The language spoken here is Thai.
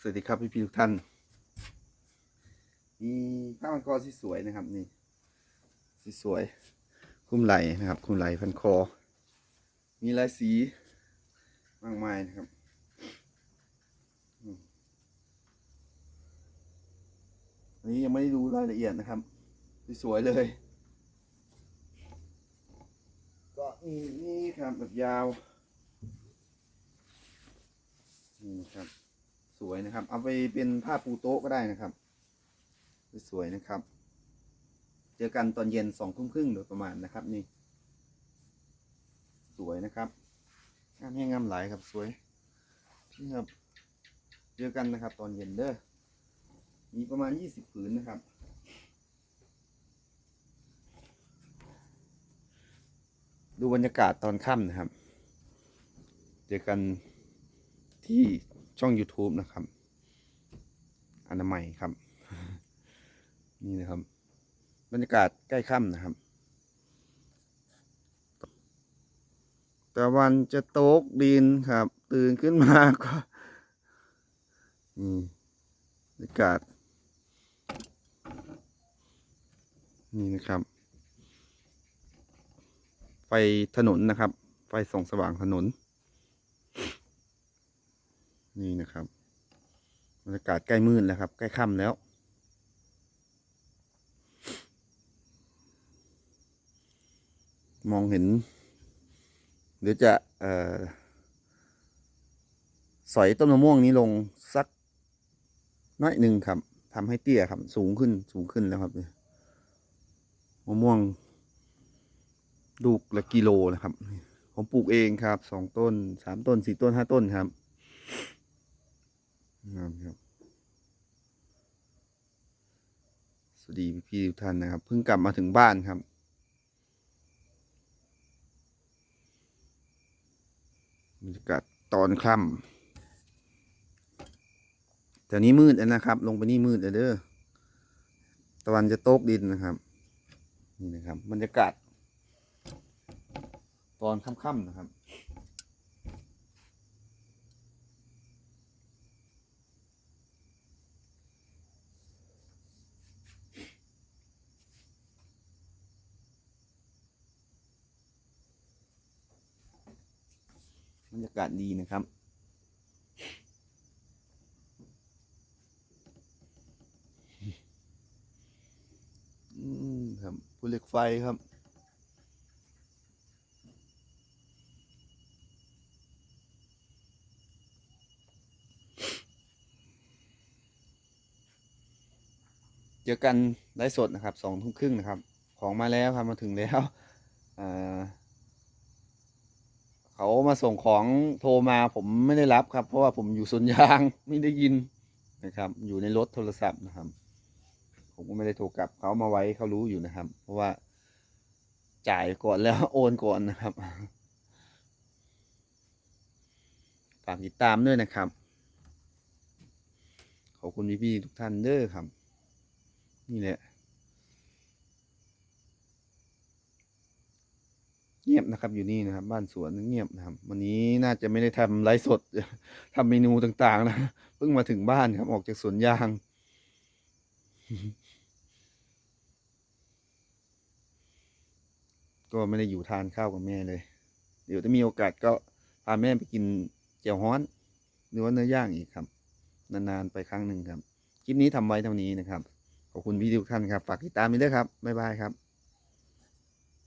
สวัสดีครับพี่พี่ทุกท่าน มีผ้าพันคอที่สวยนะครับ นี่สีสวยคลุมไหลนะครับคลุมไหลพันคอ มีลายสีมากมายนะครับอันนี้ยังไม่ได้ดูรายละเอียดนะครับสวยๆเลย ก็นี่นี่ครับแบบยาวนี่ครับ สวยนะครับ เอาไปเป็นผ้าปูโต๊ะก็ได้นะครับ สวยนะครับ เจอกันตอนเย็นสองทุ่มครึ่งโดยประมาณนะครับ นี่ สวยนะครับงามแห้งงามไหลครับสวย นี่ครับ เจอกันนะครับ ตอนเย็นเด้อ มีประมาณยี่สิบผืนนะครับดูบรรยากาศตอนค่ำนะครับ เจอกันที่ ช่อง YouTube นะครับ อนามัยครับ นี่นะครับ บรรยากาศใกล้ค่ำนะครับ ตะวันจะตกดินครับ ตื่นขึ้นมาก็นี่บรรยากาศ นี่นะครับ ไฟถนนนะครับ ไฟส่องสว่างถนน นี่นะครับบรรยากาศใกล้มืดแล้วครับ ใกล้ค่ำแล้ว มองเห็น เดี๋ยวจะเอ่อสอยต้นมะม่วงนี้ลงสักน้อยหนึ่งครับทำให้เตี้ยครับ สูงขึ้นสูงขึ้นแล้วครับมะม่วงลูกละกิโลนะครับ ผมปลูกเองครับสองต้นสามต้นสี่ต้นห้าต้นครับ งามครับ สวัสดีพี่ทุกท่านนะครับ เพิ่งกลับมาถึงบ้านครับ บรรยากาศตอนค่ำแต่นี้มืดแล้วนะครับ ลงไปนี่มืดแล้วเด้อ ตะวันจะตกดินนะครับ นี่นะครับ บรรยากาศ ตอนค่ำๆนะครับ รรยากาศดีนะครับ อืมครับภูเหล็กไฟครับเจอกันไลฟ์สดนะครับสองทุ่มครึ่งนะครับ ของมาแล้วครับมาถึงแล้วอ่า เขามาส่งของโทรมาผมไม่ได้รับครับ เพราะว่าผมอยู่สวนยางไม่ได้ยินนะครับ อยู่ในรถโทรศัพท์นะครับ ผมก็ไม่ได้โทรกลับเขามาไว้เขารู้อยู่นะครับ เพราะว่าจ่ายก่อนแล้วโอนก่อนนะครับฝากติดตามด้วยนะครับ ขอบคุณพี่ๆทุกท่านเด้อครับ นี่แหละ เงียบนะครับ อยู่นี่นะครับ บ้านสวนเงียบนะครับ วันนี้น่าจะไม่ได้ทำไลฟ์สดทำเมนูต่างๆ นะเพิ่งมาถึงบ้านครับ ออกจากสวนยาง ก็ไม่ได้อยู่ทานข้าวกับแม่เลย เดี๋ยวถ้ามีโอกาสก็พาแม่ไปกินเจียวฮ้อน หรือว่าเนื้อย่างอีกครับ นานๆไปครั้งหนึ่งครับ คลิปนี้ทำไว้เท่านี้นะครับ ขอบคุณพี่ทุกท่านครับ ฝากติดตามไปด้วยครับบ๊ายบายครับ